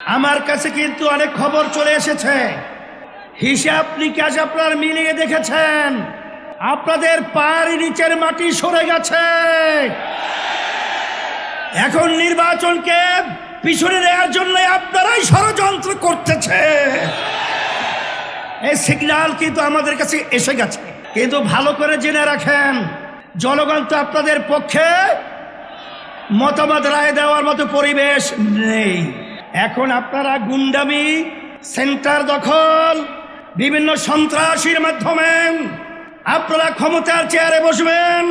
আমার কাছে কিন্তু অনেক খবর চলে এসেছে। হিসাব নিকাশ আপনার মিলিয়ে দেখেছেন। আপনাদের পায়ের নিচের মাটি সরে গেছে। এখন নির্বাচনকে পিছনে নেওয়ার জন্য আপনারাই ষড়যন্ত্র করতেছে। এই সিগন্যাল কিন্তু আমাদের কাছে এসে গেছে। কিন্তু ভালো করে জেনে রাখেন, জনগণ তো আপনাদের পক্ষে মতামত রায় দেওয়ার মতো পরিবেশ নেই। এখন আপনারা গুন্ডামি, সেন্টার দখল, বিভিন্ন সন্ত্রাসীর মাধ্যমে আপনারা ক্ষমতার চেয়ারে বসবেন।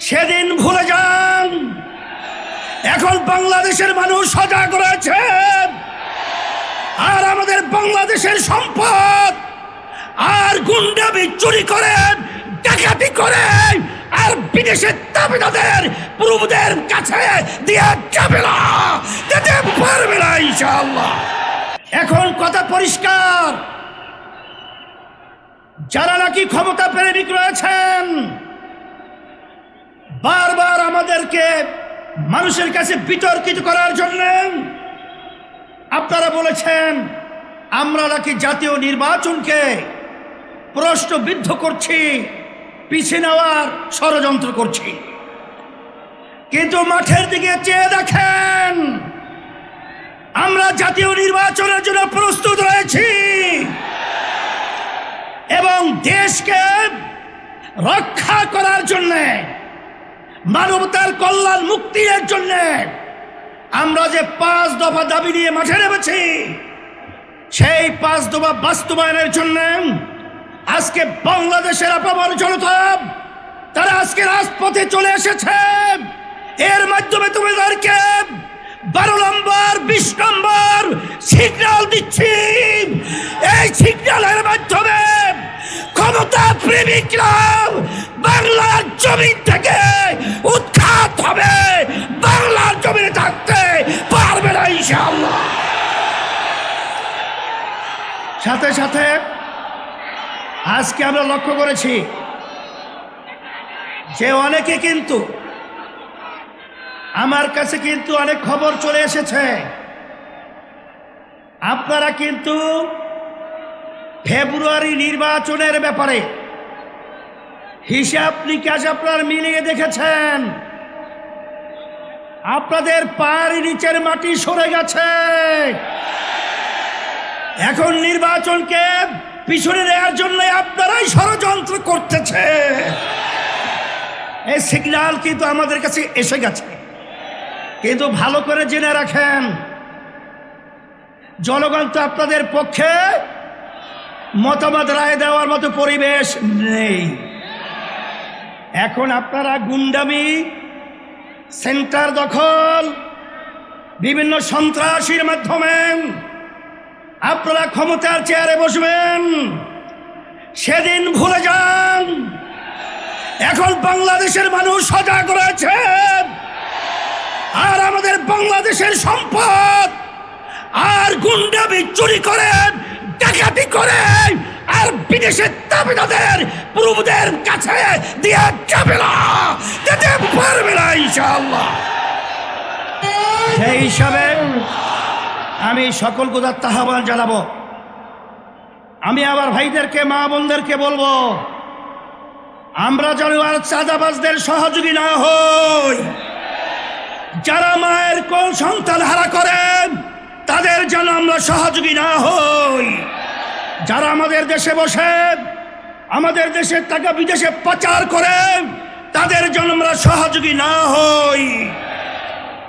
সেদিন ভুলে যান। এখন বাংলাদেশের মানুষ সজাগ রয়েছে। আর আমাদের বাংলাদেশের সম্পদ। আর গুন্ডামি চুরি করে, ডাকাতি করে আর বিদেশের দাবিদাদের প্রভুদের কাছে দিয়ে যাবে না। যেতে পারবে না ইনশাআল্লাহ। এখন কথা পরিষ্কার। যারা নাকি ক্ষমতা প্রেমিক রয়েছেন, বারবার আমাদেরকে মানুষের কাছে বিতর্কিত করার জন্য আপনারা বলেছেন, আমরা নাকি জাতীয় নির্বাচনকে প্রশ্নবিদ্ধ করছি। পিছিয়ে নেওয়ার ষড়যন্ত্র করছি। কিন্তু মাঠের দিকে চেয়ে দেখেন, আমরা জাতীয় নির্বাচনের জন্য প্রস্তুত রয়েছি। এবং দেশকে রক্ষা করার জন্যে, মানবতার কল্যাণ মুক্তির জন্য আমরা যে পাঁচ দফা দাবি নিয়ে মাঠে নেমেছি, সেই পাঁচ দফা বাস্তবায়নের জন্য আজকে বাংলাদেশের আপামর জনতা, তারা আজকে রাজপথে চলে এসেছে। এর মাধ্যমে তোমাদেরকে বারো নম্বর, বিশ নম্বর সিগন্যাল দিচ্ছি। এই সিগন্যালের মাধ্যমে ক্ষমতা প্রেমিকরা বাংলার জমিন থেকে উৎখাত হবে। বাংলার জমিনে থাকতে পারবে না ইনশাআল্লাহ। সাথে সাথে আজকে আমরা লক্ষ্য করেছি যে অনেকে কিন্তু আমার কাছে কিন্তু অনেক খবর চলে এসেছে। আপনারা কিন্তু ফেব্রুয়ারি নির্বাচনের ব্যাপারে হিসাব নিকাশ আপনার মিলিয়ে দেখেছেন। আপনাদের পায়ের নিচের মাটি সরে গেছে। এখন নির্বাচনকে পিছনে নেওয়ার জন্য আপনারাই ষড়যন্ত্র করতেছে। এই সিগনাল কিন্তু আমাদের কাছে এসে গেছে। কিন্তু ভালো করে জেনে রাখেন, জনগণ তো আপনাদের পক্ষে মতামত রায় দেওয়ার মতো পরিবেশ নেই। এখন আপনারা গুন্ডামি, সেন্টার দখল, বিভিন্ন সন্ত্রাসীর মাধ্যমে আপনারা ক্ষমতার চেয়ারে বসবেন। সেদিন ভুলে যান। এখন বাংলাদেশের মানুষ সজাগ রয়েছে। আর আমাদের বাংলাদেশের সম্পদ। আর গুন্ডামি চুরি করে, ডাকাতি করে, আর বিদেশের দাবিদাদের প্রভুদের কাছে দিয়ে যাবে না। যেতে পারবে না ইনশাআল্লাহ। সেই হিসাবে আমি সকল কোথার আহ্বান জানাব। আমি আবার ভাইদেরকে, মা বোনদেরকে বলব, আমরা যেন আর চাঁদাবাজদের সহযোগী না হই। যারা মায়ের কোন সন্তান হারা করেন, তাদের যেন আমরা সহযোগী না হই। যারা আমাদের দেশে বসে, আমাদের দেশের টাকা বিদেশে পাচার করেন তাদের জন্য আমরা সহযোগী না হই।